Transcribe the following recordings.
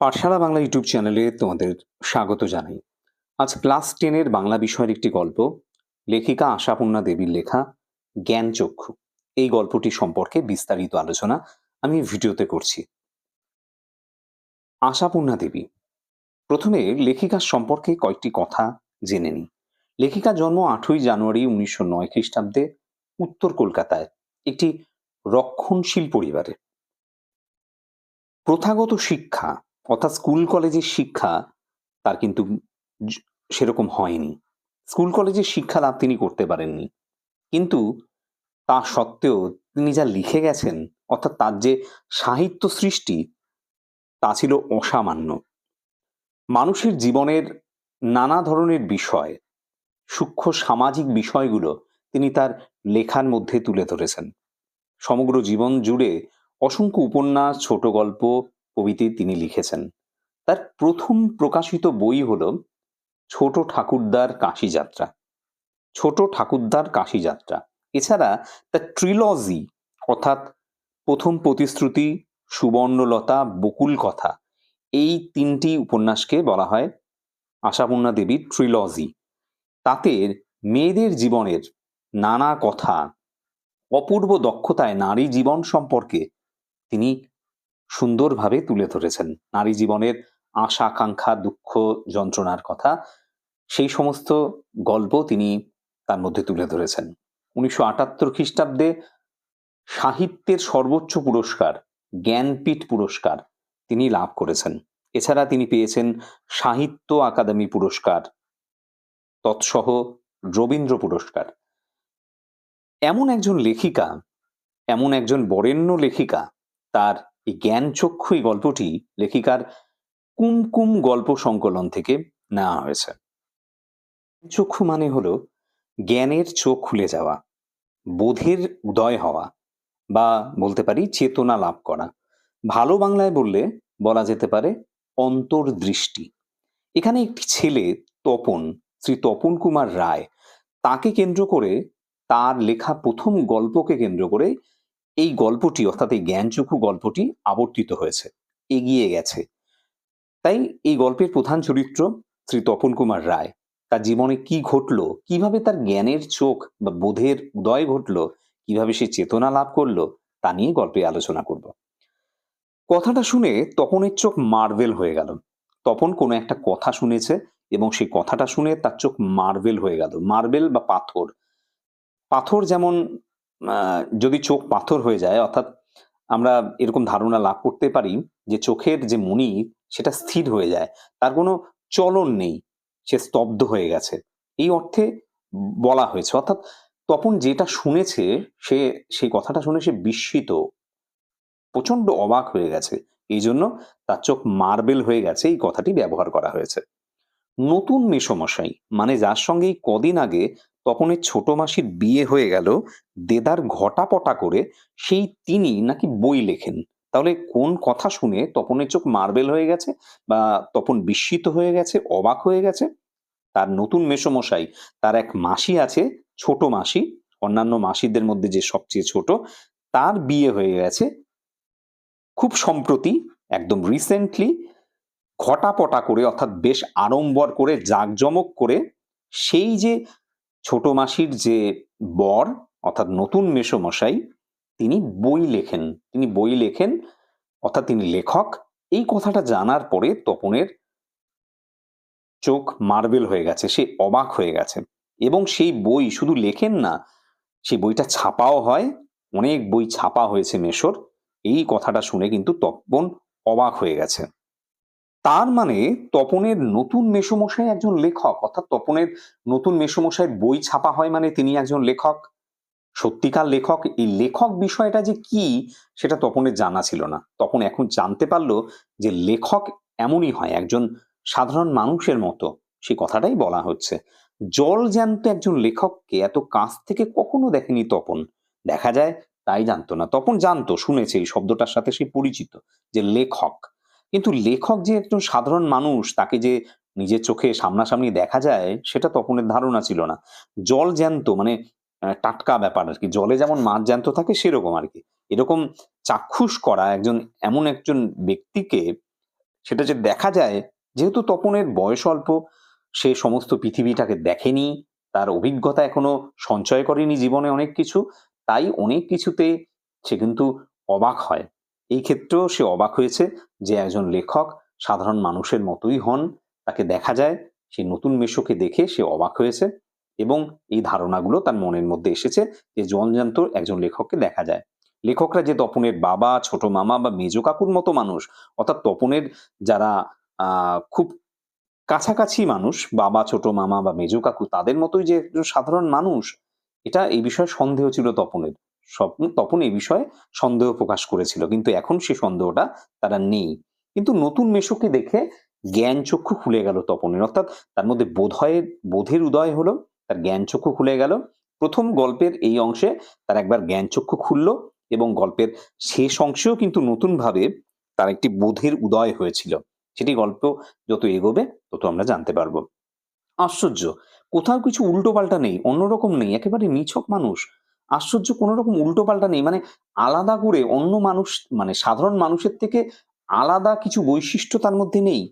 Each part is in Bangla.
পাঠশালা বাংলা ইউটিউব চ্যানেলে তোমাদের স্বাগত জানাই। আজ ক্লাস টেনের বাংলা বিষয়ের একটি গল্প, লেখিকা আশাপূর্ণা দেবীর লেখা জ্ঞান চক্ষু এই গল্পটি সম্পর্কে বিস্তারিত আলোচনা আমি ভিডিওতে করছি। আশাপূর্ণা দেবী, প্রথমে লেখিকার সম্পর্কে কয়েকটি কথা জেনে নিই। লেখিকার জন্ম আটই জানুয়ারি উনিশশো নয় খ্রিস্টাব্দে উত্তর কলকাতায়, একটি রক্ষণশীল পরিবারে। প্রথাগত শিক্ষা অর্থাৎ স্কুল কলেজের শিক্ষা তার কিন্তু সেরকম হয়নি। স্কুল কলেজের শিক্ষা লাভ তিনি করতে পারেননি। কিন্তু তা সত্ত্বেও তিনি যা লিখে গেছেন, অর্থাৎ তার যে সাহিত্য সৃষ্টি, তা ছিল অসামান্য। মানুষের জীবনের নানা ধরনের বিষয়, সূক্ষ্ম সামাজিক বিষয়গুলো তিনি তার লেখার মধ্যে তুলে ধরেছেন। সমগ্র জীবন জুড়ে অসংখ্য উপন্যাস ছোট গল্প কবিতে তিনি লিখেছেন। তার প্রথম প্রকাশিত বই হল ছোট ঠাকুরদার কাশি যাত্রা। ছোট ঠাকুরদার কাশি যাত্রা। এছাড়া তার ট্রিলজি অর্থাৎ প্রথম প্রতিশ্রুতি, সুবর্ণলতা, বকুল কথা, এই তিনটি উপন্যাসকে বলা হয় আশাপূর্ণা দেবীর ট্রিলজি। তাতে মেয়েদের জীবনের নানা কথা, অপূর্ব দক্ষতায় নারী জীবন সম্পর্কে তিনি সুন্দরভাবে তুলে ধরেছেন। নারী জীবনের আশা আকাঙ্ক্ষা দুঃখ, যন্ত্রণার কথা, সেই সমস্ত গল্প তিনি তার মধ্যে তুলে ধরেছেন। উনিশশো আটাত্তর খ্রিস্টাব্দে সাহিত্যের সর্বোচ্চ পুরস্কার, জ্ঞানপীঠ পুরস্কার তিনি লাভ করেছেন। এছাড়া তিনি পেয়েছেন সাহিত্য আকাদেমি পুরস্কার, তৎসহ রবীন্দ্র পুরস্কার। এমন একজন লেখিকা, এমন একজন বরেণ্য লেখিকা তার এই জ্ঞান চক্ষু এই গল্পটি লেখিকার কুমকুম গল্প সংকলন থেকে নেওয়া হয়েছে। চক্ষু মানে হলো জ্ঞানের চোখ খুলে যাওয়া, বোধের উদয় হওয়া বা বলতে পারি চেতনা লাভ করা। ভালো বাংলায় বললে বলা যেতে পারে অন্তর্দৃষ্টি। এখানে একটি ছেলে তপন, শ্রী তপন কুমার রায়, তাকে কেন্দ্র করে তার লেখা প্রথম গল্পকে কেন্দ্র করে এই গল্পটি, অর্থাৎ এই জ্ঞানচক্ষু গল্পটি আবর্তিত হয়েছে, এগিয়ে গেছে। তাই এই গল্পের প্রধান চরিত্র শ্রী তপন কুমার রায়। তার জীবনে কি ঘটলো, কীভাবে তার জ্ঞানের চোখ বা বোধের উদয় ঘটলো, কীভাবে সে চেতনা লাভ করল, তা নিয়ে গল্পে আলোচনা করব। কথাটা শুনে তপনের চোখ মার্বেল হয়ে গেল। তপন কোনো একটা কথা শুনেছে এবং সেই কথাটা শুনে তার চোখ মার্বেল হয়ে গেল। মার্বেল বা পাথর। পাথর যেমন যদি চোখ পাথর হয়ে যায়, অর্থাৎ আমরা এরকম ধারণা লাভ করতে পারি যে চোখের যে মণি সেটা স্থির হয়ে যায়। তার কোনো চলন নেই, সে স্তব্ধ হয়ে গেছে। এই অর্থে বলা হয়েছে, অর্থাৎ তপন যেটা শুনেছে, সে, সেই কথাটা শুনে সে বিস্মিত প্রচণ্ড অবাক হয়ে গেছে। এই জন্য তার চোখ মার্বেল হয়ে গেছে, এই কথাটি ব্যবহার করা হয়েছে। নতুন মেসমশাই মানে যার সঙ্গে কদিন আগে তপনের ছোট মাসির বিয়ে হয়ে গেল, দেদার ঘটাপটা করে সেই তিনি নাকি বই লেখেন। তাহলে কোন কথা শুনে তপনের চোখ মার্বেল হয়ে গেছে বা তপন বিস্মিত হয়ে গেছে, অবাক হয়ে গেছে? তার নতুন মেসমশাই, তার এক মাসি আছে, ছোট মাসি, অন্যান্য মাসিদের মধ্যে যে সবচেয়ে ছোট, তার বিয়ে হয়ে গেছে। খুব সম্প্রতি, একদম রিসেন্টলি ঘটাপটা করে, অর্থাৎ বেশ আড়ম্বর করে, জাঁকজমক করে, সেই যে ছোট মাসির যে বর, অর্থাৎ নতুন মেসমশাই, তিনি বই লেখেন। তিনি বই লেখেন, অর্থাৎ তিনি লেখক। এই কথাটা জানার পরে তপনের চোখ মার্বেল হয়ে গেছে, সে অবাক হয়ে গেছে। এবং সেই বই শুধু লেখেন না সেই বইটা ছাপাও হয়, অনেক বই ছাপা হয়েছে মেশর এই কথাটা শুনে কিন্তু তপন অবাক হয়ে গেছে। তার মানে তপনের নতুন মেসমশাই একজন লেখক, অর্থাৎ তপনের নতুন মেসমশাইয়ের বই ছাপা হয় মানে তিনি একজন লেখক। সত্যিকার লেখক, এই লেখক বিষয়টা যে কি, সেটা তপনের জানা ছিল না। তপন এখন জানতে পারল যে লেখক এমনই হয়, একজন সাধারণ মানুষের মতো, সে কথাটাই বলা হচ্ছে। জল জ্যান্ত একজন লেখককে এত কাছ থেকে কখনো দেখেনি তপন। দেখা যায় তাই জানতো না। তপন জানতো, শুনেছে এই শব্দটার সাথে সে পরিচিত যে লেখক। কিন্তু লেখক যে একজন সাধারণ মানুষ, তাকে যে নিজের চোখে সামনাসামনি দেখা যায়, সেটা তপনের ধারণা ছিল না। জল জ্যান্ত মানে টাটকা ব্যাপার আর কি। জলে যেমন মাছ জ্যান্ত থাকে, সেরকম আর কি। এরকম চাক্ষুষ করা একজন, এমন একজন ব্যক্তিকে, সেটা যে দেখা যায়, যেহেতু তপনের বয়স অল্প, সে সমস্ত পৃথিবীটাকে দেখেনি, তার অভিজ্ঞতা এখনও সঞ্চয় করেনি জীবনে অনেক কিছু, তাই অনেক কিছুতে সে কিন্তু অবাক হয়। এই ক্ষেত্রেও সে অবাক হয়েছে যে একজন লেখক সাধারণ মানুষের মতোই হন। তাকে দেখা যায় সেই নতুন মেশোকে দেখে সে অবাক হয়েছে এবং এই ধারণাগুলো তার মনের মধ্যে এসেছে যে জলজান্ত একজন লেখককে দেখা যায়। লেখকরা যে তপনের বাবা, ছোট মামা বা মেজ কাকুর মতো মানুষ, অর্থাৎ তপনের যারা খুব কাছাকাছি মানুষ, বাবা, ছোট মামা বা মেজ কাকু তাদের মতোই যে একজন সাধারণ মানুষ, এটা এই বিষয়ে সন্দেহ ছিল তপনের। স্বপ্ন তপন এই বিষয়ে সন্দেহ প্রকাশ করেছিল। কিন্তু এখন সে সন্দেহটা তারা নেই। কিন্তু নতুন মেশোকে দেখে জ্ঞান চক্ষু খুলে গেল তপনের। অর্থাৎ তার মধ্যে বোধয়ের বোধের উদয় হলো, তার জ্ঞান চক্ষু খুলে গেল। প্রথম গল্পের এই অংশে তার একবার জ্ঞান চক্ষু খুলল এবং গল্পের শেষ অংশেও কিন্তু নতুনভাবে তার একটি বোধের উদয় হয়েছিল। সেটি গল্প যত এগোবে, তত আমরা জানতে পারব। আশ্চর্য! কোথাও কিছু উল্টো পাল্টা নেই, অন্যরকম নেই, একেবারে নিছক মানুষ। আশ্চর্য কোনো রকম উল্টো পাল্টা নেই। মানে আলাদা করে অন্য মানুষ মানে সাধারণ মানুষের থেকে আলাদা কিছু বৈশিষ্ট্য তার মধ্যে নেই।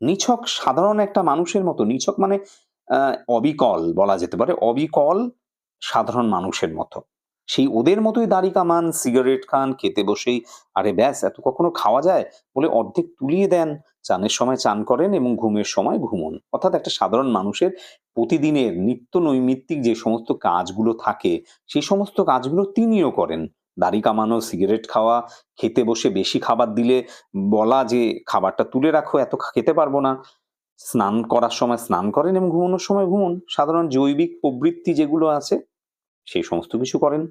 নিছক সাধারণ একটা মানুষের মতো, নিছক মানে অবিকল বলা যেতে পারে, অবিকল সাধারণ মানুষের মতো। সেই ওদের মতোই দাড়ি কামান, সিগারেট খান, খেতে বসেই, আরে ব্যাস, এত কখনো খাওয়া যায় বলে অর্ধেক তুলিয়ে দেন। চানের সময় চান করেন এবং ঘুমের সময় ঘুমন। অর্থাৎ একটা সাধারণ মানুষের প্রতিদিনের নিত্য নৈমিত্তিক যে সমস্ত কাজগুলো থাকে সেই সমস্ত কাজগুলো তিনিও করেন। দাড়ি কামানো, সিগারেট খাওয়া, খেতে বসে বেশি খাবার দিলে বলা যে, খাবারটা তুলে রাখো, এত খেতে পারব না। স্নান করার সময় স্নান করেন এবং ঘুমানোর সময় ঘুমন। সাধারণ জৈবিক প্রবৃত্তি যেগুলো আছে সেই সমস্ত কিছু করেন।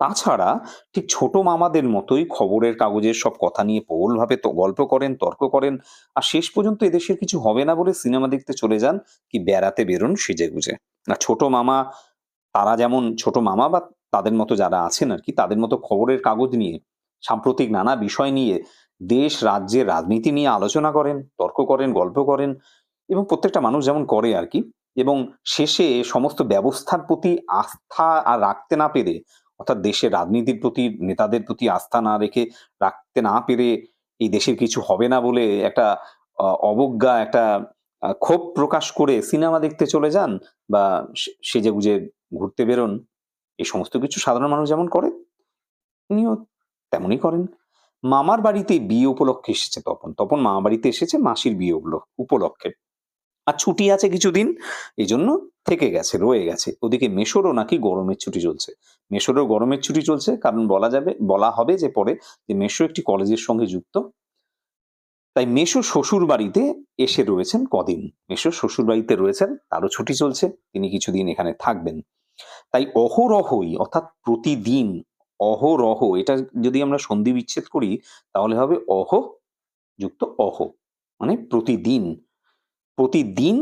তাছাড়া ঠিক ছোট মামাদের মতোই খবরের কাগজের সব কথা নিয়ে প্রবলভাবে তো গল্প করেন, তর্ক করেন, আর শেষ পর্যন্ত এদেশের কিছু হবে না বলে সিনেমা দেখতে চলে যান কি বেড়াতে বেরোন সেজে গুজে আর ছোট মামা, তারা যেমন ছোট মামা বা তাদের মতো যারা আছেন আর কি, তাদের মতো খবরের কাগজ নিয়ে, সাম্প্রতিক নানা বিষয় নিয়ে দেশ রাজ্যের রাজনীতি নিয়ে আলোচনা করেন, তর্ক করেন, গল্প করেন এবং প্রত্যেকটা মানুষ যেমন করে আর কি। এবং শেষে সমস্ত ব্যবস্থার প্রতি আস্থা আর রাখতে না পেরে অর্থাৎ দেশের রাজনীতির প্রতি, নেতাদের প্রতি আস্থা না রেখে রাখতে না পেরে এই দেশের কিছু হবে না বলে একটা অবজ্ঞা, একটা ক্ষোভ প্রকাশ করে সিনেমা দেখতে চলে যান বা সেজে গুজে ঘুরতে বেরোন এই সমস্ত কিছু সাধারণ মানুষ যেমন করে উনিও তেমনই করেন। মামার বাড়িতে বিয়ে উপলক্ষে এসেছে তপন। তপন মামা বাড়িতে এসেছে মাসির বিয়ে উপলক্ষে। আর ছুটি আছে কিছুদিন এই জন্য থেকে গেছে, রয়ে গেছে। ওদিকে মেশোরও নাকি গরমের ছুটি চলছে। মেশোরও গরমের ছুটি চলছে, কারণ বলা যাবে, বলা হবে যে পরে যে মেশো একটি কলেজের সঙ্গে যুক্ত। তাই মেশো শ্বশুর বাড়িতে এসে রয়েছেন কদিন। মেশো শ্বশুর বাড়িতে রয়েছেন, তারও ছুটি চলছে, তিনি কিছুদিন এখানে থাকবেন। তাই অহরহই, অর্থাৎ প্রতিদিন অহরহ, এটা যদি আমরা সন্ধি বিচ্ছেদ করি, তাহলে হবে অহ যুক্ত অহ। মানে প্রতিদিন। প্রতিদিন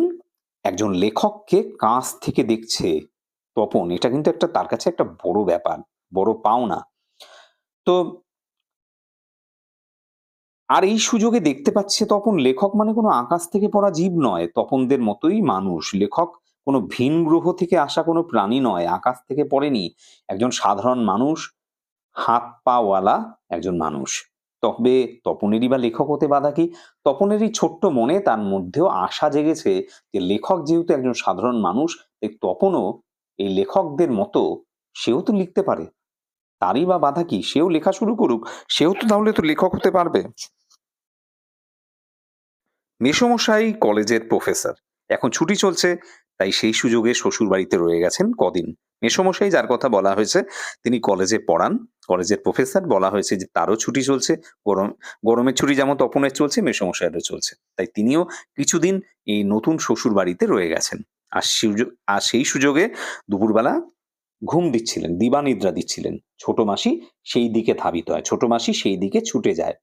একজন লেখককে কাছ থেকে দেখছে তপন, এটা কিন্তু একটা, তার কাছে একটা বড় ব্যাপার, বড় পাওনা। তো আর এই সুযোগে দেখতে পাচ্ছে তপন, লেখক মানে কোনো আকাশ থেকে পড়া জীব নয়, তপনদের মতোই মানুষ। লেখক কোনো ভিন গ্রহ থেকে আসা কোনো প্রাণী নয়, আকাশ থেকে পড়েনি। একজন সাধারণ মানুষ হাত পাওয়ালা একজন মানুষ। তবে তপনেরই বা লেখক হতে বাধা কি? তপনেরই ছোট্ট মনে তার মধ্যেও আশা জেগেছে যে লেখক যেহেতু একজন সাধারণ মানুষ, তাই তপনও এই লেখকদের মতো সেও তো লিখতে পারে। তারই বা বাধা কি? সেও লেখা শুরু করুক, সেও তো তাহলে তো লেখক হতে পারবে। মেসমশাই কলেজের প্রফেসর, এখন ছুটি চলছে। তাই সেই সুযোগে শ্বশুর বাড়িতে রয়ে গেছেন কদিন। মেসমশাই, যার কথা বলা হয়েছে, তিনি কলেজে পড়ান। কলেজের প্রফেসর বলা হয়েছে যে, তারও ছুটি চলছে। গরম, গরমের ছুটি যেমন তপনের চলছে, মেসমশাইয়েরও চলছে। তাই তিনিও কিছুদিন এই নতুন শ্বশুর বাড়িতে রয়ে গেছেন। আর সুযোগ, আর সেই সুযোগে দুপুরবেলা ঘুম দিচ্ছিলেন, দিবানিদ্রা দিচ্ছিলেন। ছোট মাসি সেই দিকে ধাবিত হয়, ছোট মাসি সেই দিকে ছুটে যায়।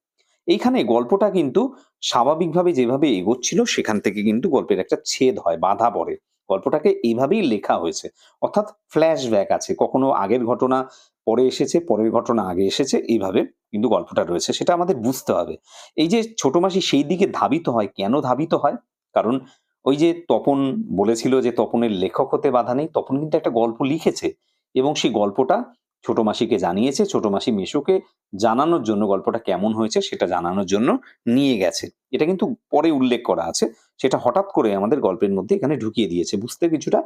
এইখানে গল্পটা কিন্তু স্বাভাবিকভাবে যেভাবে এগোচ্ছিল, সেখান থেকে কিন্তু গল্পের একটা ছেদ হয়, বাধা পড়ে। গল্পটাকে এইভাবেই লেখা হয়েছে। অর্থাৎ ফ্ল্যাশব্যাক আছে, কখনো আগের ঘটনা, পরে এসেছে, পরের ঘটনা আগে এসেছে, এইভাবে কিন্তু গল্পটা রয়েছে, সেটা আমাদের বুঝতে হবে। এই যে ছোট মাসি সেই দিকে ধাবিত হয়, কেন ধাবিত হয়? কারণ ওই যে তপন বলেছিল যে তপনের লেখক হতে বাধা নেই, তপন কিন্তু একটা গল্প লিখেছে এবং সেই গল্পটা ছোট মাসিকে জানিয়েছে, ছোট মাসি মেশোকে জানানোর জন্য গল্পটা কেমন হয়েছে সেটা জানানোর জন্য নিয়ে গেছে। এটা কিন্তু পরে উল্লেখ করা আছে। সেটা হঠাৎ করে আমাদের গল্পের মধ্যে এখানে ঢুকিয়ে দিয়েছে। বুঝতে কিছুটা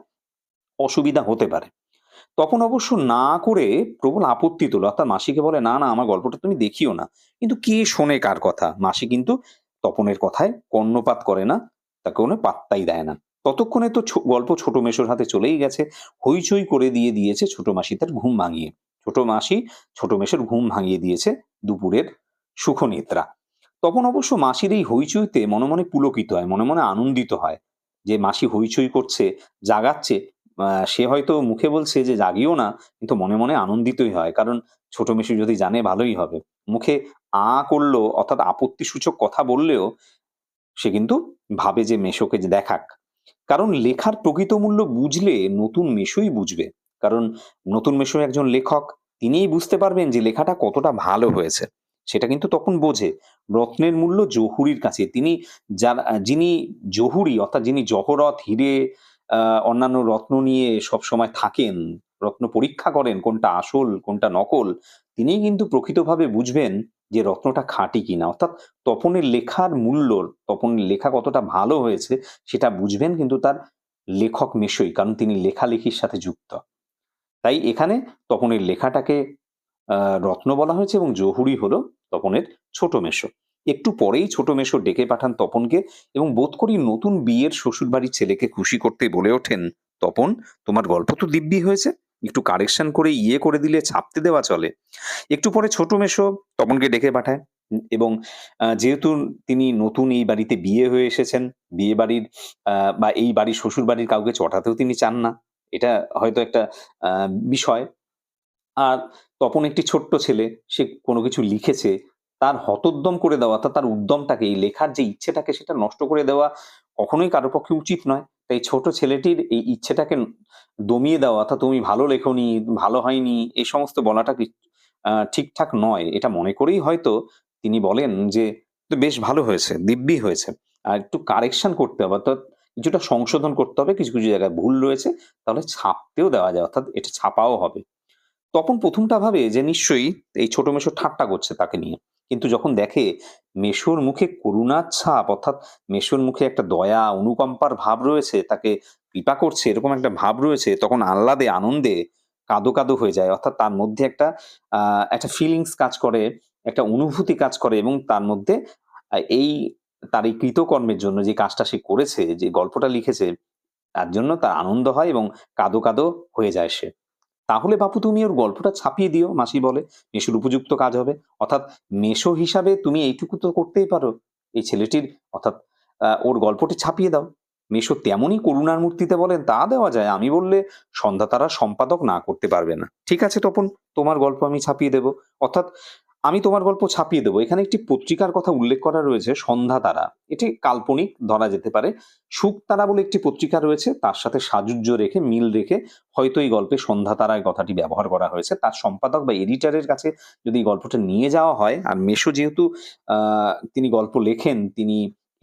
অসুবিধা হতে পারে। তখন অবশ্য না করে প্রবল আপত্তি তোলো, অর্থাৎ মাসিকে বলে, না না, আমার গল্পটা তুমি দেখিও না। কিন্তু কে শোনে কার কথা? মাসি কিন্তু তপনের কথায় কর্ণপাত করে না, তাকে কোনো পাত্তাই দেয় না। ততক্ষণে তো গল্প ছোট মেশোর হাতে চলেই গেছে। হইচই করে দিয়ে দিয়েছে ছোট মাসি তার ঘুম ভাঙিয়ে। ছোট মাসি ছোট মেশোর ঘুম ভাঙিয়ে দিয়েছে দুপুরের সুখনিদ্রা। তখন অবশ্য মাসির এই হইচইতে মনে মনে পুলকিত হয়, মনে মনে আনন্দিত হয় যে মাসি হইচই করছে, জাগাচ্ছে। সে হয়তো মুখে বলছে যে, জাগিও না। কিন্তু মনে মনে আনন্দিতই হয়। কারণ ছোট মেশো যদি জানে, ভালোই হবে। মুখে আ করল অর্থাৎ আপত্তি সূচক কথা বললেও সে কিন্তু ভাবে যে মেশোকে যে দেখাক। কারণ লেখার প্রকৃত মূল্য বুঝলে নতুন মেশোই বুঝবে। কারণ নতুন মেশো একজন লেখক, তিনিই বুঝতে পারবেন যে লেখাটা কতটা ভালো হয়েছে। সেটা কিন্তু তখন বোঝে। রত্নের মূল্য জহুরির কাছে। তিনি যার, যিনি জহুরি, অর্থাৎ যিনি জহরত, হিরে অন্যান্য রত্ন নিয়ে সব সময় থাকেন, রত্ন পরীক্ষা করেন, কোনটা আসল, কোনটা নকল তিনিই কিন্তু প্রকৃতভাবে বুঝবেন যে রত্নটা খাঁটি কিনা। অর্থাৎ তপনের লেখার মূল্য, তপনের লেখা কতটা ভালো হয়েছে, সেটা বুঝবেন কিন্তু তার লেখক মেশই কারণ তিনি লেখালেখির সাথে যুক্ত। তাই এখানে তপনের লেখাটাকে রত্ন বলা হয়েছে এবং জহুরি হলো তপনের ছোট মেশো। একটু পরেই ছোট মেশো ডেকে পাঠান তপনকে এবং বোধ করি নতুন বিয়ের শ্বশুরবাড়ির ছেলেকে খুশি করতে বলে ওঠেন। তপন, তোমার গল্প তো দিব্যি হয়েছে। একটু কারেকশন করে ইয়ে করে দিলে ছাপতে দেওয়া চলে। একটু পরে ছোট মেশো তপনকে ডেকে পাঠায় এবং যেহেতু তিনি নতুন এই বাড়িতে বিয়ে হয়ে এসেছেন, বিয়ে বাড়ির বা এই বাড়ির শ্বশুর বাড়ির কাউকে চটাতেও তিনি চান না। এটা হয়তো একটা বিষয়। আর তপন একটি ছোট্ট ছেলে, সে কোনো কিছু লিখেছে, তার হতোদ্যম করে দেওয়া অর্থাৎ তার উদ্যমটাকে, এই লেখার যে ইচ্ছেটাকে সেটা নষ্ট করে দেওয়া কখনোই কারও পক্ষে উচিত নয়। তাই ছোট ছেলেটির এই ইচ্ছেটাকে দমিয়ে দেওয়া অর্থাৎ তুমি ভালো লেখনি, ভালো হয়নি এই সমস্ত বলাটা ঠিকঠাক নয়? এটা মনে করেই হয়তো তিনি বলেন যে, "তো বেশ ভালো হয়েছে, দিব্যি হয়েছে। আর একটু কারেকশন করতে হবে, অর্থাৎ কিছুটা সংশোধন করতে হবে, কিছু কিছু জায়গায় ভুল রয়েছে, তাহলে ছাপতেও দেওয়া যায়, অর্থাৎ এটা ছাপাও হবে। তখন প্রথমটা ভাবে যে নিশ্চয়ই এই ছোট মেশো ঠাট্টা করছে তাকে নিয়ে। কিন্তু যখন দেখে মেশোর মুখে করুণার ছাপ, অর্থাৎ মেশোর মুখে একটা দয়া, অনুকম্পার ভাব রয়েছে, তাকে কৃপা করছে, এরকম একটা ভাব রয়েছে, তখন আহ্লাদে, আনন্দে কাদো কাদো হয়ে যায়। অর্থাৎ তার মধ্যে একটা একটা ফিলিংস কাজ করে, একটা অনুভূতি কাজ করে এবং তার মধ্যে এই, তার এই কৃতকর্মের জন্য যে কাজটা সে করেছে, যে গল্পটা লিখেছে, তার জন্য তার আনন্দ হয় এবং কাদো কাদো হয়ে যায় সে। তাহলে বাপু তুমি ওর গল্পটা ছাপিয়ে দিও, মাসি বলে। মেশোর উপযুক্ত কাজ হবে। অর্থাৎ মেশো হিসাবে তুমি এইটুকু তো করতেই পারো। এই ছেলেটির, অর্থাৎ ওর গল্পটি ছাপিয়ে দাও। মেশো তেমনই করুণার মূর্তিতে বলেন, তা দেওয়া যায়। আমি বললে সন্ধ্যা তারা সম্পাদক না করতে পারবে না। ঠিক আছে, তপন, তোমার গল্প আমি ছাপিয়ে দেব। অর্থাৎ আমি তোমার গল্প ছাপিয়ে দেবো। এখানে একটি পত্রিকার কথা উল্লেখ করা রয়েছে, সন্ধ্যা তারা। এটি কাল্পনিক, ধরা যেতে পারে। সুখ তারা বলে একটি পত্রিকা রয়েছে, তার সাথে সাজুজ্য রেখে, মিল রেখে হয়তো এই গল্পে সন্ধ্যা তারায় কথাটি ব্যবহার করা হয়েছে। তার সম্পাদক বা এডিটারের কাছে যদি গল্পটা নিয়ে যাওয়া হয়, আর মেশো যেহেতু তিনি গল্প লেখেন, তিনি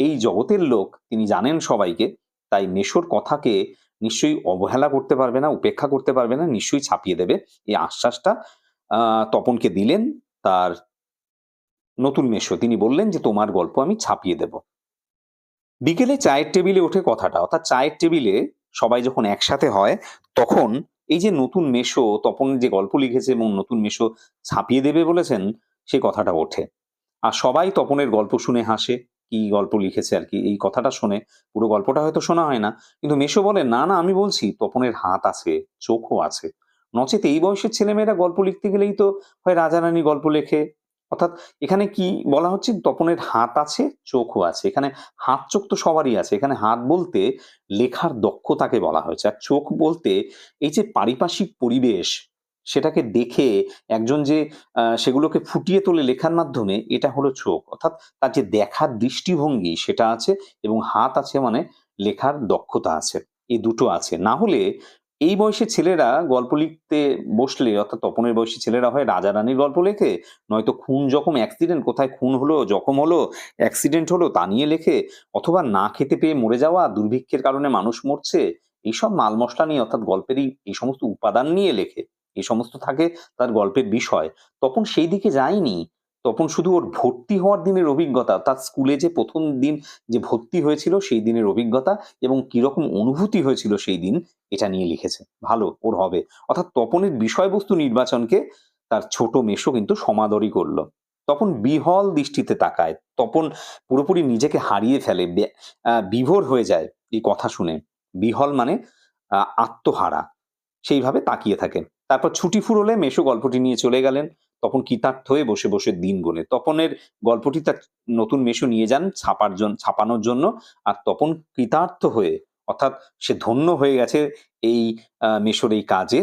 এই জগতের লোক, তিনি জানেন সবাইকে, তাই মেশোর কথাকে নিশ্চয়ই অবহেলা করতে পারবে না, উপেক্ষা করতে পারবে না, নিশ্চয়ই ছাপিয়ে দেবে। এই আশ্বাসটা তপনকে দিলেন। তার নতুন মেশো তিনি বললেন যে, তোমার গল্প আমি ছাপিয়ে দেব। বিকেলে চায়ের টেবিলে ওঠে কথাটা, অর্থাৎ চায়ের টেবিলে সবাই যখন একসাথে হয়, তখন এই যে নতুন মেশো তপন যে গল্প লিখেছে এবং নতুন মেশো ছাপিয়ে দেবে বলেছেন সেই কথাটা ওঠে। আর সবাই তপনের গল্প শুনে হাসে, কি গল্প লিখেছে আর কি, এই কথাটা শুনে। পুরো গল্পটা হয়তো শোনা হয় না। কিন্তু মেশো বলে, না না, আমি বলছি, তপনের হাত আছে, চোখও আছে। নচেত এই বয়সের ছেলেমেয়েরা গল্প লিখতে গেলেই তো হয় রাজা রানী গল্প লেখে। অর্থাৎ এখানে কি বলা হচ্ছে? তপনের হাত আছে, চোখও আছে। এখানে হাত চোখ তো সবারই আছে। এখানে হাত বলতে লেখার দক্ষতাকে বলা হয়েছে। আর চোখ বলতে এই যে পারিপার্শ্বিক পরিবেশ, সেটাকে দেখে একজন যে সেগুলোকে ফুটিয়ে তোলে লেখার মাধ্যমে, এটা হলো চোখ। অর্থাৎ তার যে দেখার দৃষ্টিভঙ্গি, সেটা আছে এবং হাত আছে মানে লেখার দক্ষতা আছে। এই দুটো আছে। না হলে এই বয়সে ছেলেরা গল্প লিখতে বসলে, অর্থাৎ তপনের বয়সী ছেলেরা হয় রাজা রানীর গল্প লেখে, নয়তো খুন জখম অ্যাক্সিডেন্ট কোথায় খুন হলো, জখম হলো অ্যাক্সিডেন্ট হলো তা নিয়ে লেখে, অথবা না খেতে পেয়ে মরে যাওয়া, দুর্ভিক্ষের কারণে মানুষ মরছে, এইসব মাল মশলা নিয়ে, অর্থাৎ গল্পেরই এই সমস্ত উপাদান নিয়ে লেখে, এই সমস্ত থাকে তার গল্পের বিষয়। তপন সেই দিকে যায়নি তপন শুধু ওর ভর্তি হওয়ার দিনের অভিজ্ঞতা, তার স্কুলে যে প্রথম দিন যে ভর্তি হয়েছিল সেই দিনের অভিজ্ঞতা এবং কীরকম অনুভূতি হয়েছিল সেই দিন, এটা নিয়ে লিখেছে। ভালো, ওর হবে। অর্থাৎ তপনের বিষয়বস্তু নির্বাচনকে তার ছোট মেশো কিন্তু সমাদরই করল। তপন বিহল দৃষ্টিতে তাকায়। তপন পুরোপুরি নিজেকে হারিয়ে ফেলে বিভোর হয়ে যায় এই কথা শুনে। বিহল মানে আত্মহারা। সেইভাবে তাকিয়ে থাকে। তারপর ছুটি ফুরলে মেশো গল্পটি নিয়ে চলে গেলেন। তখন কৃতার্থ হয়ে বসে বসে দিন গোনে। তপনের গল্পটি তার নতুন মেশো নিয়ে যান ছাপার জন্য ছাপানোর জন্য। আর তপন কৃতার্থ হয়ে, অর্থাৎ সে ধন্য হয়ে গেছে এই মেশোর এই কাজে।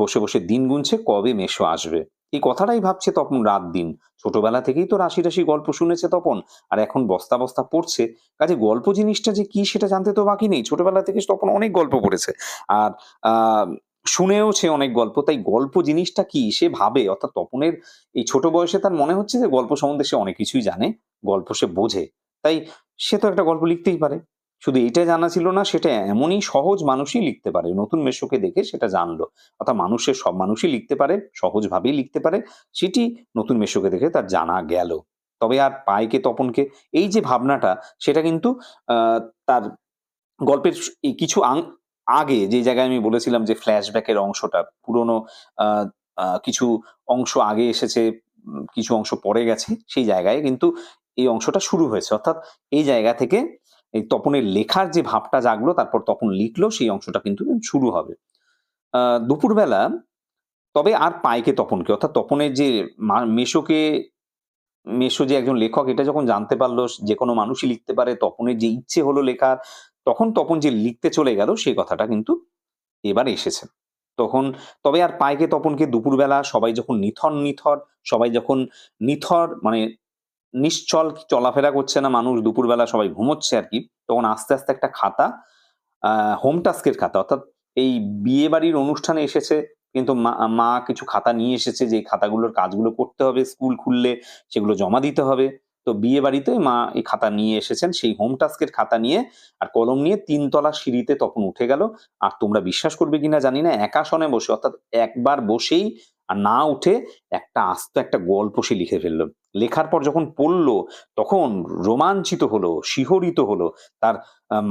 বসে বসে দিন গুনছে, কবে মেশো আসবে? এই কথাটাই ভাবছে তপন রাত দিন। ছোটবেলা থেকেই তো রাশি রাশি গল্প শুনেছে তপন। আর এখন বস্তা বস্তা পড়ছে। কাজে গল্প জিনিসটা যে কি সেটা জানতে তো বাকি নেই। ছোটবেলা থেকে তপন অনেক গল্প পড়েছে। আর আহ শুনেওছে অনেক গল্প, তাই গল্প জিনিসটা কি সে ভাবে? অর্থাৎ তপনের এই ছোট বয়সে তার মনে হচ্ছে যে গল্প সম্বন্ধে সে অনেক কিছুই জানে, গল্প সে বোঝে। তাই সে তো একটা গল্প লিখতেই পারে। শুধু এটা জানা ছিল না, সেটা এমনই সহজ মানুষই লিখতে পারে। নতুন মেশোকে দেখে সেটা জানলো। অর্থাৎ মানুষের সব মানুষই লিখতে পারে, সহজভাবেই লিখতে পারে। সেটি নতুন মেশোকে দেখে তার জানা গেল। তবে আর পায়কে তপনকে? এই যে ভাবনাটা, সেটা কিন্তু তার গল্পের কিছু আগে যে জায়গায় আমি বলেছিলাম যে ফ্ল্যাশব্যাকের অংশটা, পুরনো কিছু অংশ আগে এসেছে কিছু অংশ পরে গেছে, সেই জায়গায় কিন্তু এই অংশটা শুরু হয়েছে। অর্থাৎ এই জায়গা থেকে এই তপনের লেখার যে ভাবটা জাগলো, তারপর তপন লিখলো, সেই অংশটা কিন্তু শুরু হবে। দুপুরবেলা তবে আর পায়কে তপনকে, অর্থাৎ তপনের যে মেশোকে, মেশো যে একজন লেখক, এটা যখন জানতে পারল, যে কোনো মানুষই লিখতে পারে, তপনের যে ইচ্ছে হলো লেখার তখন তপন যে লিখতে চলে গেল সেই কথাটা কিন্তু এবার এসেছে। তখন তবে আর পায়কে তপনকে দুপুরবেলা সবাই যখন নিথর নিথর, সবাই যখন নিথর মানে নিশ্চল চলাফেরা করছে না মানুষ, দুপুরবেলা সবাই ঘুমোচ্ছে আর কি, তখন আস্তে আস্তে একটা খাতা হোম টাস্কের খাতা, অর্থাৎ এই বিয়ে বাড়ির অনুষ্ঠানে এসেছে, কিন্তু মা কিছু খাতা নিয়ে এসেছে যে খাতাগুলোর কাজগুলো করতে হবে, স্কুল খুললে সেগুলো জমা দিতে হবে। তো বিয়ে বাড়িতে মা এই খাতা নিয়ে এসেছেন, সেই হোম টাস্কের খাতা নিয়ে আর কলম নিয়ে তিনতলা সিঁড়িতে তখন উঠে গেল। আর তোমরা বিশ্বাস করবে কিনা জানি না একাসনে বসে, অর্থাৎ একবার বসেই আর না উঠে একটা আস্ত একটা গল্প সে লিখে ফেলল। লেখার পর যখন পড়ল, তখন রোমাঞ্চিত হলো, শিহরিত হলো, তার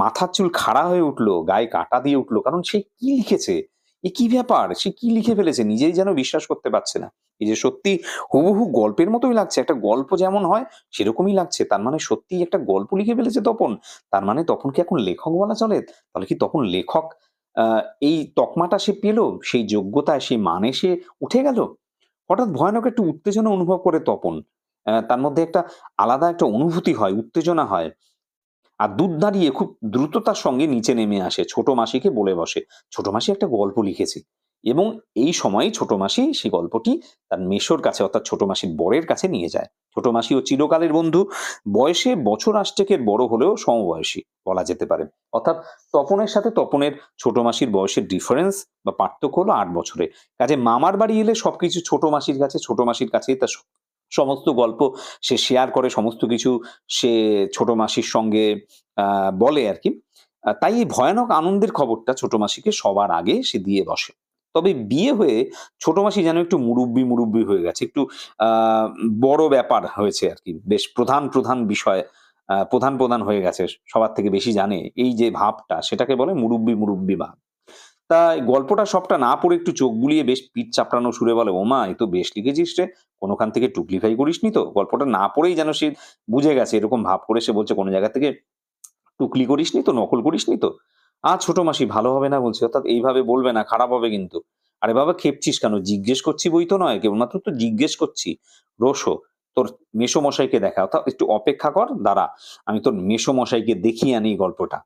মাথার চুল খাড়া হয়ে উঠল, গায়ে কাটা দিয়ে উঠল। কারণ সে কি লিখেছে? এ কি ব্যাপার? সে কি লিখে ফেলেছে? নিজেই যেন বিশ্বাস করতে পারছে না। এই যে সত্যি হুবহু গল্পের মতোই লাগছে, একটা গল্প যেমন হয় সেরকমই লাগছে। তার মানে সত্যি একটা গল্প লিখে ফেলেছে তপন। তার মানে তখন কি এখন লেখক বলা চলে? তাহলে কি তখন লেখক? এই তকমাটা সে পেল? সেই যোগ্যতায় সেই মানে সে উঠে গেল? হঠাৎ ভয়ানক একটু উত্তেজনা অনুভব করে তপন। তার মধ্যে একটা আলাদা একটা অনুভূতি হয়, উত্তেজনা হয়। আর দুধ দাঁড়িয়ে খুব দ্রুততার সঙ্গে নিচে নেমে আসে। ছোট মাসিকে বলে বসে। ছোট মাসি একটা গল্প লিখেছে। এবং এই সময় ছোট মাসি সেই গল্পটি তার মেশোর কাছে অর্থাৎ ছোট মাসির বরের কাছে নিয়ে যায়। ছোট মাসি ও চিরকালের বন্ধু। বয়সে বছর আষ্টেকের বড় হলেও সমবয়সী বলা যেতে পারে। অর্থাৎ তপনের সাথে তপনের ছোট মাসির বয়সের ডিফারেন্স বা পার্থক্য হলো আট বছরে। কাজে মামার বাড়ি এলে সবকিছু ছোট মাসির কাছে, ছোট মাসির কাছেই তার সমস্ত গল্প সে শেয়ার করে, সমস্ত কিছু সে ছোট মাসির সঙ্গে বলে আর কি। তাই এই ভয়ানক আনন্দের খবরটা ছোট মাসিকে সবার আগে সে দিয়ে বসে। তবে বিয়ে হয়ে ছোট মাসি যেন একটু মুরব্বি মুরব্বি হয়ে গেছে, একটু বড় ব্যাপার হয়েছে আর কি। বেশ প্রধান প্রধান বিষয় প্রধান প্রধান হয়ে গেছে, সবার থেকে বেশি জানে এই যে ভাবটা, সেটাকে বলে মুরব্বি মুরব্বি ভাব। তা গল্পটা সবটা না পড়ে একটু চোখ বুলিয়ে বেশ পিঠ চাপড়ানো সুরে বলে ওমা এই তো বেশ লিখেছিস রে, কোনোখান থেকে টুকলিফাই করিসনি তো? গল্পটা না পড়েই যেন সে বুঝে গেছে, এরকম ভাব করে সে বলছে, কোনো জায়গা থেকে টুকলি করিসনি তো, নকল করিসনি তো? আ ছোট মাসি, ভালো হবে না, বলছি। অর্থাৎ এইভাবে বলবে না, খারাপ হবে কিন্তু। আরে বাবা, খেপছিস কেন? জিজ্ঞেস করছি বই তো নয়, কেবলমাত্র তো জিজ্ঞেস করছি। রোশো তোর মেসো মশাইকে দেখা, অর্থাৎ একটু অপেক্ষা কর, দাঁড়া, আমি তোর মেসো মশাইকে দেখিয়ে আনি গল্পটা।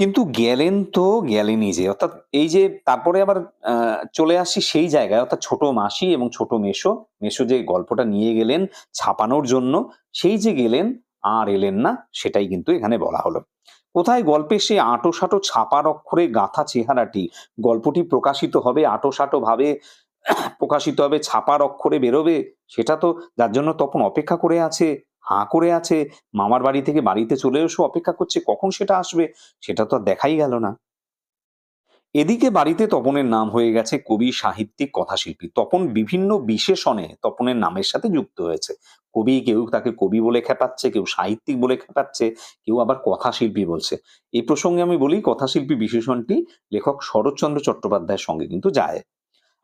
কিন্তু গেলেন তো গেলেনই যে, অর্থাৎ এই যে তারপরে আবার চলে আসছি সেই জায়গায়, অর্থাৎ ছোট মাসি এবং ছোট মেশো মেশো যে গল্পটা নিয়ে গেলেন ছাপানোর জন্য, সেই যে গেলেন আর এলেন না, সেটাই কিন্তু এখানে বলা হলো। কোথায় গল্পে সে আটো সাটো ছাপার অক্ষরে গাঁথা চেহারাটি? গল্পটি প্রকাশিত হবে আটো সাটো ভাবে প্রকাশিত হবে, ছাপার অক্ষরে বেরোবে, সেটা তো যার জন্য তখন অপেক্ষা করে আছে, হাঁ করে আছে, মামার বাড়ি থেকে বাড়িতে চলে এসে, অপেক্ষা করছে, কখন সেটা আসবে? সেটা তো দেখাই গেল না। এদিকে বাড়িতে তপনের নাম হয়ে গেছে কবি সাহিত্যিক, কথাশিল্পী। তপন বিভিন্ন বিশেষণে তপনের নামের সাথে যুক্ত হয়েছে। কবি, কেউ তাকে কবি বলে খেপাচ্ছে, কেউ সাহিত্যিক বলে খেপাচ্ছে, কেউ আবার কথাশিল্পী বলছে। এই প্রসঙ্গে আমি বলি কথাশিল্পী বিশেষণটি লেখক শরৎচন্দ্র চট্টোপাধ্যায়ের সঙ্গে কিন্তু যায়।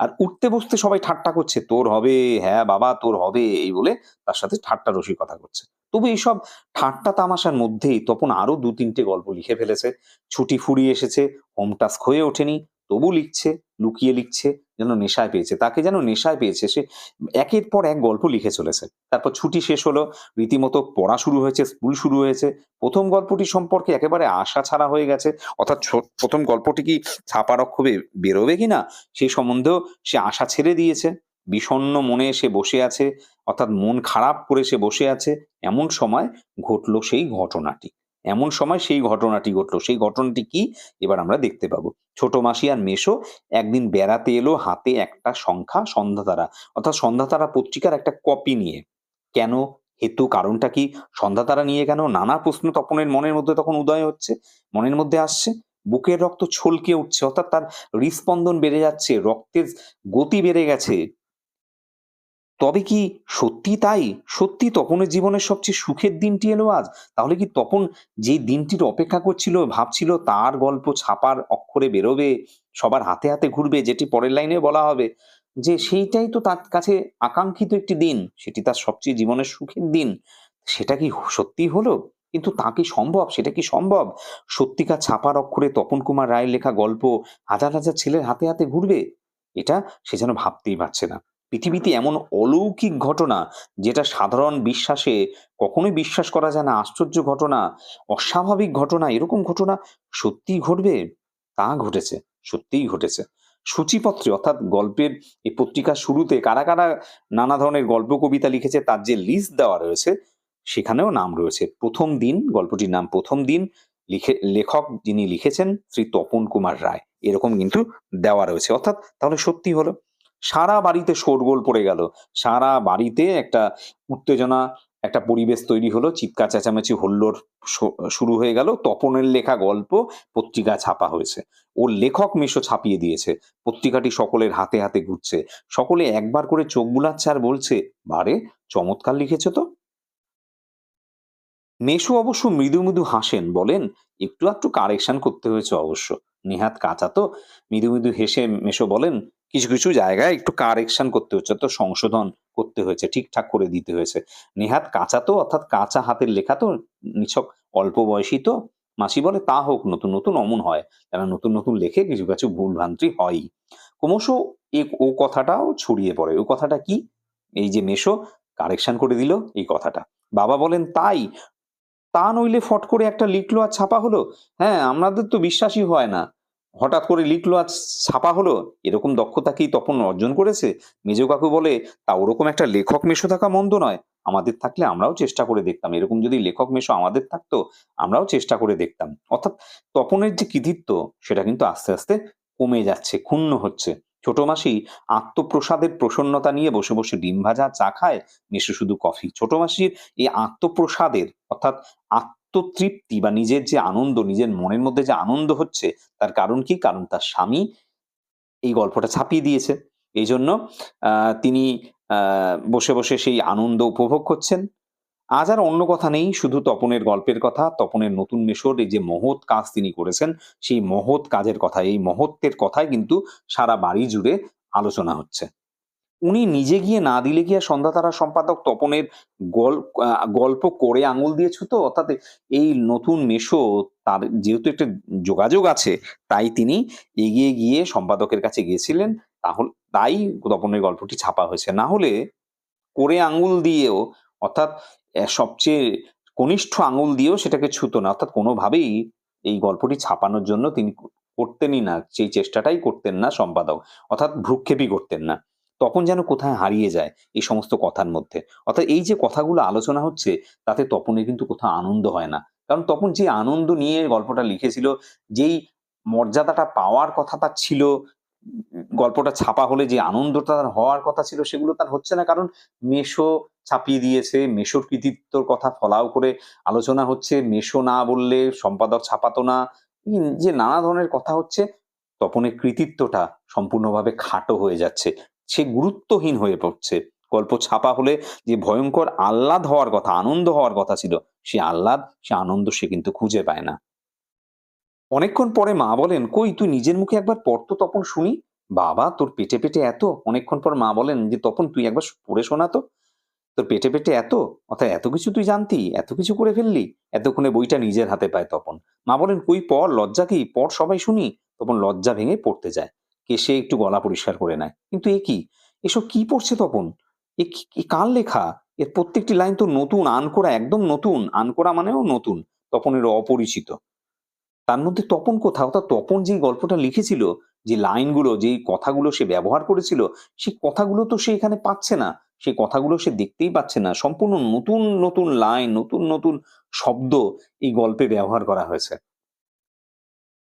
আর উঠতে বসতে সবাই ঠাট্টা করছে, তোর হবে হ্যাঁ বাবা, তোর হবে এই বলে তার সাথে ঠাট্টা রসিকতা করছে। তবু এইসব ঠাট্টা তামাশার মধ্যেই তপন আরও দু তিনটে গল্প লিখে ফেলেছে। ছুটি ফুরিয়ে এসেছে, হোম টাস্ক হয়ে ওঠেনি, তবু লিখছে, লুকিয়ে লিখছে যেন নেশায় পেয়েছে, তাকে যেন নেশায় পেয়েছে, সে একের পর এক গল্প লিখে চলেছে। তারপর ছুটি শেষ হলো, রীতিমতো পড়া শুরু হয়েছে, স্কুল শুরু হয়েছে, প্রথম গল্পটি সম্পর্কে একেবারে আশা ছাড়া হয়ে গেছে, অর্থাৎ প্রথম গল্পটি কি ছাপার অক্ষরে বেরোবে কিনা সেই সম্বন্ধেও সে আশা ছেড়ে দিয়েছে। বিষণ্ণ মনে সে বসে আছে, অর্থাৎ মন খারাপ করে সে বসে আছে, এমন সময় ঘটলো সেই ঘটনাটি। এমন সময় সেই ঘটনাটি ঘটলো। সেই ঘটনাটি কি? এবার আমরা দেখতে পাবো। ছোট মাসি আর মেশো একদিন বেড়াতে এলো হাতে একটা সংখ্যা সন্ধ্যাতারা অর্থাৎ সন্ধ্যাতারা পত্রিকার একটা কপি নিয়ে। কেন? হেতু কারণটা কি? সন্ধ্যাতারা নিয়ে কেন? নানা প্রশ্ন তপনের মনের মধ্যে তখন উদয় হচ্ছে। মনের মধ্যে আসছে, বুকের রক্ত ছলকে উঠছে। অর্থাৎ তার হৃস্পন্দন বেড়ে যাচ্ছে, রক্তের গতি বেড়ে গেছে। তবে কি সত্যি তাই? সত্যি তপনের জীবনের সবচেয়ে সুখের দিনটি এলো আজ? তাহলে কি তপন যে দিনটির অপেক্ষা করছিল, ভাবছিল তার গল্প ছাপার অক্ষরে বেরোবে, সবার হাতে হাতে ঘুরবে, যেটি পরের লাইনে বলা হবে, যে সেইটাই তো তার কাছে আকাঙ্ক্ষিত একটি দিন, সেটি তার সবচেয়ে জীবনের সুখের দিন। সেটা কি সত্যি হলো? কিন্তু তা কি সম্ভব? সেটা কি সম্ভব? সত্যিকার ছাপার অক্ষরে তপন কুমার রায়ের লেখা গল্প হাজার হাজার ছেলের হাতে হাতে ঘুরবে? এটা সে যেন ভাবতেই পারছে না। পৃথিবীতে এমন অলৌকিক ঘটনা যেটা সাধারণ বিশ্বাসে কখনোই বিশ্বাস করা যায় না, আশ্চর্য ঘটনা, অস্বাভাবিক ঘটনা, এরকম ঘটনা সত্যিই ঘটবে? তা ঘটেছে, সত্যিই ঘটেছে। সূচিপত্রে অর্থাৎ গল্পের এই পত্রিকার শুরুতে কারা কারা নানা ধরনের গল্প কবিতা লিখেছে তার যে লিস্ট দেওয়া রয়েছে, সেখানেও নাম রয়েছে। প্রথম দিন, গল্পটির নাম প্রথম দিন, লিখে, লেখক যিনি লিখেছেন শ্রী তপন কুমার রায়। এরকম কিন্তু দেওয়া রয়েছে। অর্থাৎ তাহলে সত্যি হলো। সারা বাড়িতে শোরগোল পড়ে গেল। সারা বাড়িতে একটা উত্তেজনা, একটা পরিবেশ তৈরি হলো। চিৎকার, চেঁচামেচি হল্লোর শুরু হয়ে গেল। তপনের লেখা গল্প পত্রিকা ছাপা হয়েছে। ওর লেখক মেশো ছাপিয়ে দিয়েছে। পত্রিকাটি সকলের হাতে হাতে ঘুরছে। সকলে একবার করে চোখ বুলাচ্ছে আর বলছে, বারে, চমৎকার লিখেছ তো। মেশো অবশ্য মৃদু মৃদু হাসেন, বলেন, একটু একটু কারেকশন করতে হয়েছে অবশ্য। নেহাত কাঁচা তো। মৃদু মৃদু হেসে মেশো বলেন কিছু কিছু জায়গায় একটু কারেকশন করতে হচ্ছে তো সংশোধন করতে হয়েছে, ঠিকঠাক করে দিতে হয়েছে। নেহাত কাঁচা তো, অর্থাৎ কাঁচা হাতের লেখা তো, নিছক অল্প বয়সী তো, মাসি বলে তা হোক, নতুন নতুন অমন হয়, যারা নতুন নতুন লেখে কিছু কিছু ভুল ভ্রান্তি হয়ই ক্রমশ ও কথাটাও ছড়িয়ে পড়ে। ও কথাটা কি? এই যে মেশো কারেকশন করে দিল এই কথাটা। বাবা বলেন, তাই? তা নইলে ফট করে একটা লিখলো আর ছাপা হলো? হ্যাঁ আমাদের তো বিশ্বাসই হয় না। হঠাৎ করে লিখলো, আজ ছাপা হলো? এরকম দক্ষতা কি তপন অর্জন করেছে? মেজ কাকু বলে, তা ওরকম একটা লেখক মেশো থাকা মন্দ নয়। আমাদের থাকলে আমরাও চেষ্টা করে দেখতাম। এরকম যদি লেখক মেশো আমাদের থাকতো, আমরাও চেষ্টা করে দেখতাম। অর্থাৎ তপনের যে কৃতিত্ব, সেটা কিন্তু আস্তে আস্তে কমে যাচ্ছে, ক্ষুণ্ণ হচ্ছে। ছোট মাসি আত্মপ্রসাদের প্রসন্নতা নিয়ে বসে বসে ডিম ভাজা, চা খায়, মেশো শুধু কফি। ছোট মাসির এই আত্মপ্রসাদের, অর্থাৎ আত্মতৃপ্তি বা নিজের যে আনন্দ, নিজের মনের মধ্যে যে আনন্দ হচ্ছে, তার কারণ কি? কারণ তার স্বামী এই গল্পটা ছাপিয়ে দিয়েছে। এই জন্য তিনি বসে বসে সেই আনন্দ উপভোগ করছেন। আজ আর অন্য কথা নেই, শুধু তপনের গল্পের কথা, তপনের নতুন মেশোর এই যে মহৎ কাজ তিনি করেছেন, সেই মহৎ কাজের কথা, এই মহত্বের কথাই কিন্তু সারা বাড়ি জুড়ে আলোচনা হচ্ছে। উনি নিজে গিয়ে না দিলে গিয়ে সন্ধ্যাতারা সম্পাদক তপনের গল- গল্প করে আঙুল দিয়েছ তো অর্থাৎ এই নতুন মেশো তার যেহেতু একটা যোগাযোগ আছে, তাই তিনি এগিয়ে গিয়ে সম্পাদকের কাছে গিয়েছিলেন। তাহলে, তাই তপনের গল্পটি ছাপা হয়েছে। না হলে করে আঙুল দিয়েও, অর্থাৎ সবচেয়ে কনিষ্ঠ আঙুল দিয়েও সেটাকে ছুতো না। অর্থাৎ কোনোভাবেই এই গল্পটি ছাপানোর জন্য তিনি করতেনই না। সেই চেষ্টাটাই করতেন না সম্পাদক। অর্থাৎ ভ্রুক্ষেপই করতেন না। তখন যেন কোথায় হারিয়ে যায় এই সমস্ত কথার মধ্যে। অর্থাৎ এই যে কথাগুলো আলোচনা হচ্ছে, তাতে তপনের কিন্তু কোথাও আনন্দ হয় না। কারণ তখন যে আনন্দ নিয়ে গল্পটা লিখেছিল, যেই মর্যাদাটা পাওয়ার কথা তার ছিল, গল্পটা ছাপা হলে যে আনন্দটা তার হওয়ার কথা ছিল, সেগুলো তার হচ্ছে না। কারণ মেশো ছাপিয়ে দিয়েছে মেশোর কৃতিত্বর কথা ফলাও করে আলোচনা হচ্ছে মেশো না বললে সম্পাদক ছাপাতো না। যে নানা ধরনের কথা হচ্ছে, তপনের কৃতিত্বটা সম্পূর্ণভাবে খাটো হয়ে যাচ্ছে। সে গুরুত্বহীন হয়ে পড়ছে। গল্প ছাপা হলে যে ভয়ঙ্কর আহ্লাদ হওয়ার কথা, আনন্দ হওয়ার কথা ছিল, সে আহ্লাদ, সে আনন্দ সে কিন্তু খুঁজে পায় না। অনেকক্ষণ পরে মা বলেন, কই, তুই নিজের মুখে একবার পড় তো তপন শুনি? বাবা, তোর পেটে পেটে এত? অনেকক্ষণ পর মা বলেন, যে তপন, তুই একবার পড়ে শোনা তো। তোর পেটে পেটে এত? অর্থাৎ এত কিছু তুই জানতি, এত কিছু করে ফেললি? এতক্ষণে বইটা নিজের হাতে পায় তপন। মা বলেন, কই, পড়, লজ্জা কি? পড়, সবাই শুনি। তপন লজ্জা ভেঙে পড়তে যায়। কে সে একটু গলা পরিষ্কার করে নেয়। কিন্তু এ কি? এসব কি পড়ছে তপন? এ কার লেখা? এর প্রত্যেকটি লাইন তো নতুন আন করা একদম নতুন। আন করা মানেও নতুন, তপনের অপরিচিত। তার মধ্যে তপন কোথাও? তা তপন যে গল্পটা লিখেছিল, যে লাইনগুলো, যেই কথাগুলো সে ব্যবহার করেছিল সেই কথাগুলো তো সে এখানে পাচ্ছে না। সেই কথাগুলো সে দেখতেই পাচ্ছে না। সম্পূর্ণ নতুন নতুন লাইন, নতুন নতুন শব্দ এই গল্পে ব্যবহার করা হয়েছে।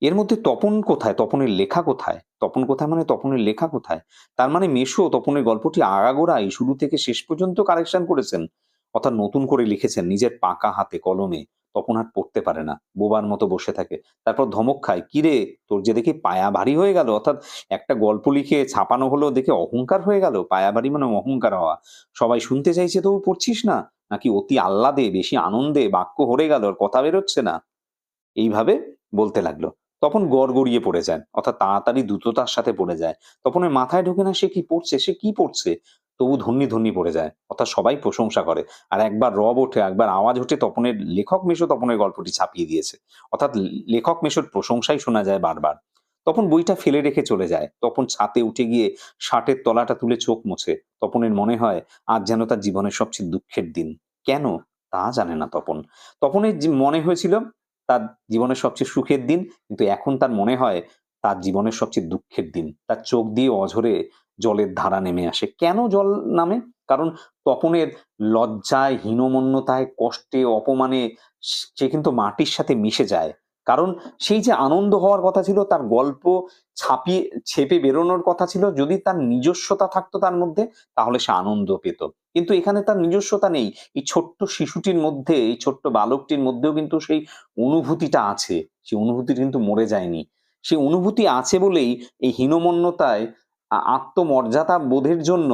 এর মধ্যে তপন কোথায়? তপনের লেখা কোথায়? তপন কোথায় মানে তপনের লেখা কোথায়? তার মানে মেশো তপনের গল্পটি আগাগোড়াই শুরু থেকে শেষ পর্যন্ত কারেকশন করেছেন। অর্থাৎ নতুন করে লিখেছেন, নিজের পাকা হাতে কলমে। তপন আর পড়তে পারে না, বোবার মতো বসে থাকে। তারপর ধমক খায় কিরে তোর যে দেখে পায়া ভারী হয়ে গেল? অর্থাৎ একটা গল্প লিখে ছাপানো হলো দেখে অহংকার হয়ে গেল। পায়া ভারী মানে অহংকার হওয়া। সবাই শুনতে চাইছে, তবু পড়ছিস না? নাকি অতি আহ্লাদে, বেশি আনন্দে বাক্য হরে গেল, আর কথা বেরোচ্ছে না? এইভাবে বলতে লাগল। তখন গড়গড়িয়ে পড়ে যায়। অর্থাৎ তাড়াতাড়ি দ্রুততার সাথে পড়ে যায়। তপনের মাথায় ঢোকে না সে কি পড়ছে? সে কি পড়ছে? তবু ধন্যি ধন্যি পড়ে যায়। অর্থাৎ সবাই প্রশংসা করে। আর একবার রব ওঠে, একবার আওয়াজ ওঠে, তপনের, লেখক মেশো তপনের গল্পটি ছাপিয়ে দিয়েছে। অর্থাৎ লেখক মেশোর প্রশংসাই শোনা যায় বারবার। তখন বইটা ফেলে রেখে চলে যায়। তখন ছাতে উঠে গিয়ে শার্টের তলাটা তুলে চোখ মুছে। তপনের মনে হয়, আজ যেন তার জীবনের সবচেয়ে দুঃখের দিন। কেন? তা জানে না তপন। তপনের মনে হয়েছিল তার জীবনের সবচেয়ে সুখের দিন, কিন্তু এখন তার মনে হয় তার জীবনের সবচেয়ে দুঃখের দিন। তার চোখ দিয়ে অঝরে জলের ধারা নেমে আসে। কেন জল নামে? কারণ তপনের লজ্জায়, হীনমন্যতায়, কষ্টে, অপমানে সে কিন্তু মাটির সাথে মিশে যায়। কারণ সেই যে আনন্দ হওয়ার কথা ছিল, তার গল্প ছাপিয়ে, ছেপে বেরোনোর কথা ছিল, যদি তার নিজস্বতা থাকতো তার মধ্যে, তাহলে সে আনন্দ পেত। কিন্তু এখানে তার নিজস্বতা নেই। এই ছোট্ট শিশুটির মধ্যে, এই ছোট্ট বালকটির মধ্যেও কিন্তু সেই অনুভূতিটা আছে। সেই অনুভূতি কিন্তু মরে যায়নি। সেই অনুভূতি আছে বলেই এই হীনমন্যতায় আত্মমর্যাদা বোধের জন্য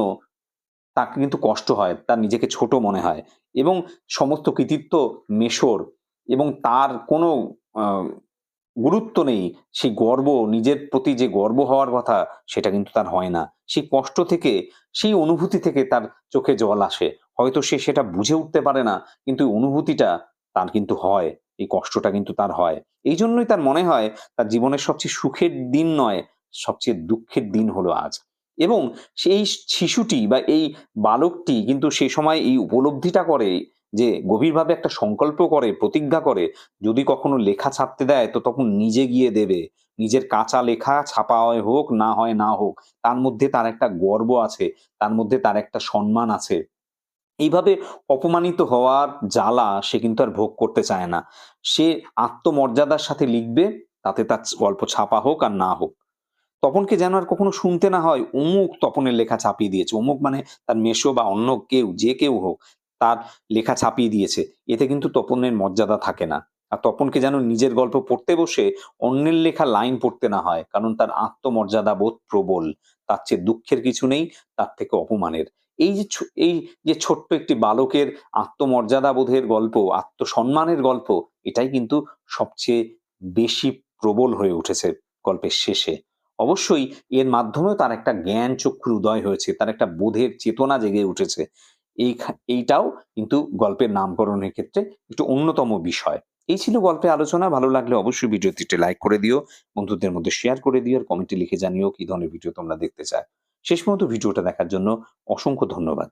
তাকে কিন্তু কষ্ট হয়, তার নিজেকে ছোট মনে হয়। এবং সমস্ত কৃতিত্ব মেশর। এবং তার কোনো গুরুত্ব নেই। সেই গর্ব, নিজের প্রতি যে গর্ব হওয়ার কথা, সেটা কিন্তু তার হয় না। সেই কষ্ট থেকে, সেই অনুভূতি থেকে তার চোখে জল আসে। হয়তো সে সেটা বুঝে উঠতে পারে না, কিন্তু অনুভূতিটা তার কিন্তু হয়। এই কষ্টটা কিন্তু তার হয়। এই জন্যই তার মনে হয়, তার জীবনের সবচেয়ে সুখের দিন নয়, সবচেয়ে দুঃখের দিন হলো আজ। এবং সেই শিশুটি বা এই বালকটি কিন্তু সে সময় এই উপলব্ধিটা করে যে গভীরভাবে একটা সংকল্প করে, প্রতিজ্ঞা করে, যদি কখনো লেখা ছাপতে দেয়, তো তখন নিজে গিয়ে দেবে। নিজের কাঁচা লেখা ছাপা হয় হোক, না হয় না হোক, তার মধ্যে তার একটা গর্ব আছে, তার মধ্যে তার একটা সম্মান আছে। এইভাবে অপমানিত হওয়ার জ্বালা সে কিন্তু আর ভোগ করতে চায় না। সে আত্মমর্যাদার সাথে লিখবে, তাতে তার গল্প ছাপা হোক আর না হোক। তপনকে যেন আর কখনো শুনতে না হয়, অমুক তপনের লেখা ছাপিয়ে দিয়েছে, অমুক মানে তার মেশো বা অন্য কেউ, যে কেউ হোক তার লেখা ছাপিয়ে দিয়েছে। এতে কিন্তু তপনের মর্যাদা থাকে না। আর তপনকে যেন নিজের গল্প পড়তে বসে অন্যের লেখা লাইন পড়তে না হয়, কারণ তার আত্মমর্যাদা বোধ প্রবল। তার চেয়ে দুঃখের কিছু নেই, তার থেকে অপমানের। এই যে এই যে ছোট্ট একটি বালকের আত্মমর্যাদা বোধের গল্প, আত্মসম্মানের গল্প, এটাই কিন্তু সবচেয়ে বেশি প্রবল হয়ে উঠেছে গল্পের শেষে। অবশ্যই এর মাধ্যমেও তার একটা জ্ঞান চক্ষুর উদয় হয়েছে, তার একটা বোধের চেতনা জেগে উঠেছে। এই এইটাও কিন্তু গল্পের নামকরণের ক্ষেত্রে একটু অন্যতম বিষয়। এই ছিল গল্পে আলোচনা। ভালো লাগলে অবশ্যই ভিডিওটিতে লাইক করে দিও, বন্ধুদের মধ্যে শেয়ার করে দিও আর কমেন্টে লিখে জানিও কি ধরনের ভিডিও তোমরা দেখতে চাও। শেষ পর্যন্ত ভিডিওটা দেখার জন্য অসংখ্য ধন্যবাদ।